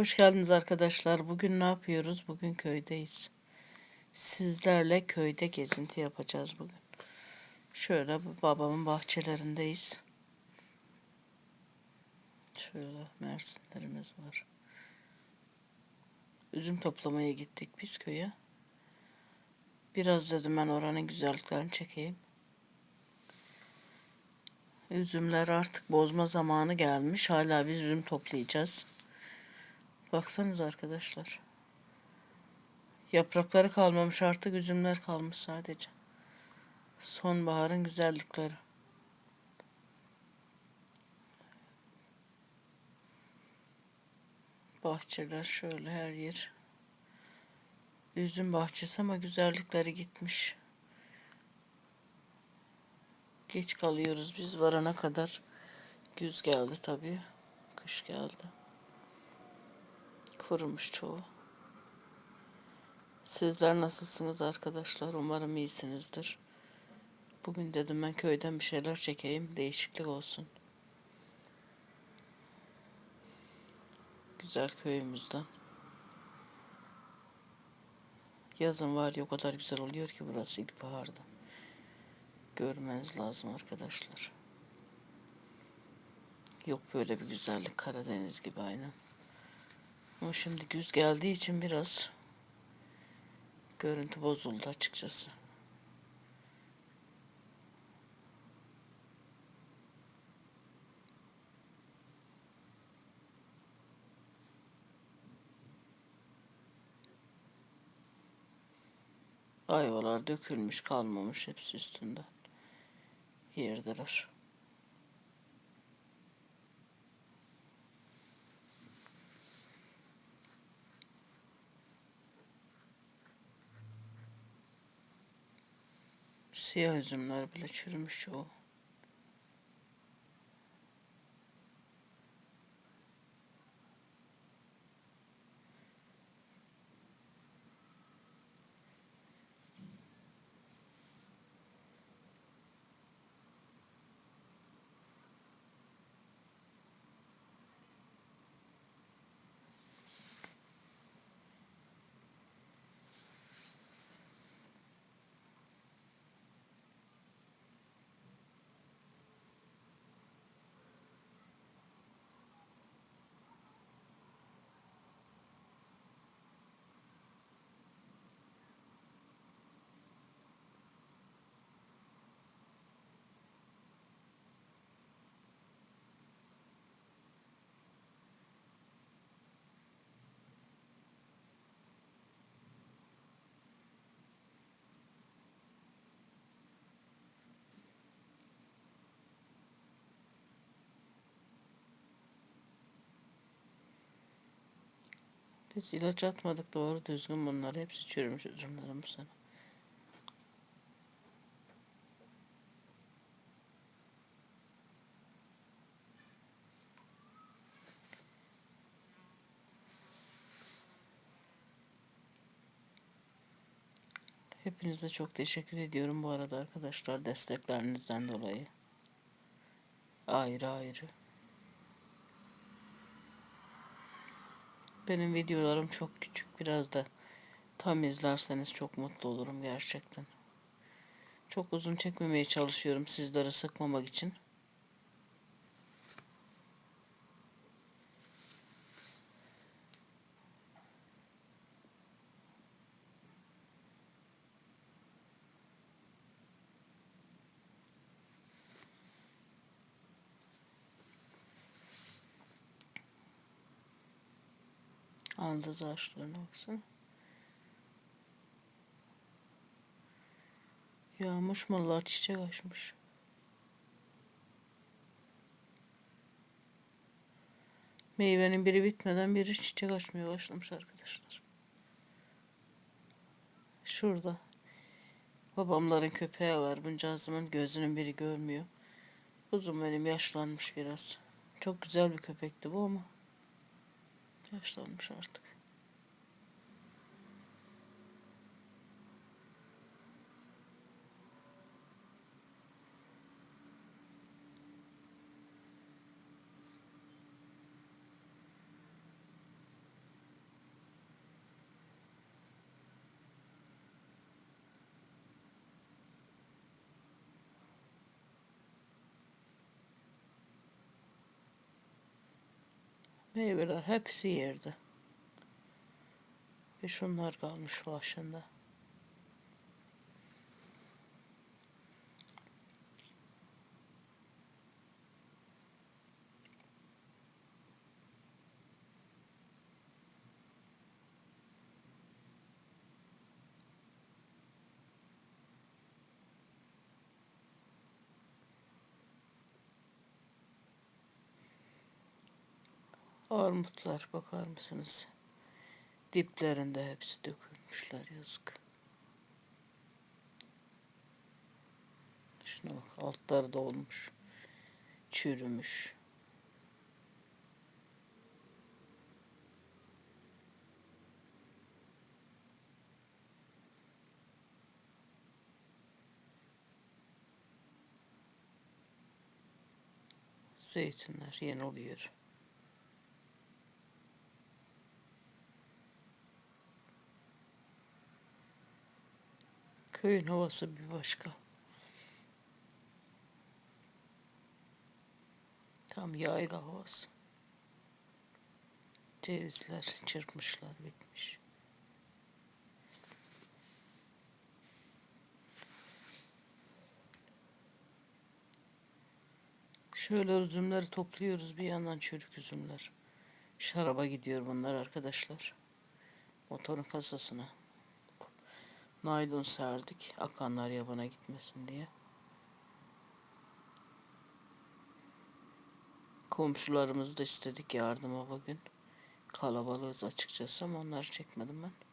Hoş geldiniz arkadaşlar. Bugün ne yapıyoruz? Bugün köydeyiz. Sizlerle köyde gezinti yapacağız bugün. Şöyle babamın bahçelerindeyiz. Şöyle mersinlerimiz var. Üzüm toplamaya gittik biz köye. Biraz dedim ben oranın güzelliklerini çekeyim. Üzümler artık bozma zamanı gelmiş. Hala biz üzüm toplayacağız. Baksanız arkadaşlar. Yaprakları kalmamış artık üzümler kalmış sadece. Sonbaharın güzellikleri. Bahçeler şöyle her yer. Üzüm bahçesi ama güzellikleri gitmiş. Geç kalıyoruz biz varana kadar. Güz geldi tabii. Kış geldi. Kurumuş çoğu. Sizler nasılsınız arkadaşlar? Umarım iyisinizdir. Bugün dedim ben köyden bir şeyler çekeyim. Değişiklik olsun. Güzel köyümüzden. Yazın var ya o kadar güzel oluyor ki burası ilkbaharda. Görmeniz lazım arkadaşlar. Yok böyle bir güzellik Karadeniz gibi aynen. Ama şimdi güz geldiği için biraz görüntü bozuldu açıkçası. Ayvalar dökülmüş kalmamış hepsi üstünde. Yerdeler. Siyah üzümler bile çürümüş çoğu. Biz ilaç atmadık doğru düzgün bunlar. Hepsi çürümüş üzümlerim bu sene. Hepinize çok teşekkür ediyorum bu arada arkadaşlar desteklerinizden dolayı. Ayrı ayrı. Benim videolarım çok küçük. Biraz da tam izlerseniz çok mutlu olurum gerçekten. Çok uzun çekmemeye çalışıyorum sizleri sıkmamak için. Aldız ağaçlarına baksana. Yağmış mallar çiçek açmış. Meyvenin biri bitmeden biri çiçek açmaya başlamış arkadaşlar. Şurada. Babamların köpeği var. Bunca zaman gözünün biri görmüyor. Uzun benim yaşlanmış biraz. Çok güzel bir köpekti bu ama yaşlanmış artık. Meyveler hepsi yerde. Ve şunlar kalmış başında. Armutlar bakar mısınız? Diplerinde hepsi dökülmüşler yazık. Şuna bak altları da olmuş. Çürümüş. Zeytinler yeni oluyor. Köyün havası bir başka. Tam yayla havası. Cevizler çırpmışlar bitmiş. Şöyle üzümleri topluyoruz bir yandan çürük üzümler. Şaraba gidiyor bunlar arkadaşlar. Motorun kasasına. Naylon serdik. Akanlar yabana gitmesin diye. Komşularımız da istedik yardıma bugün. Kalabalığız açıkçası ama onları çekmedim ben.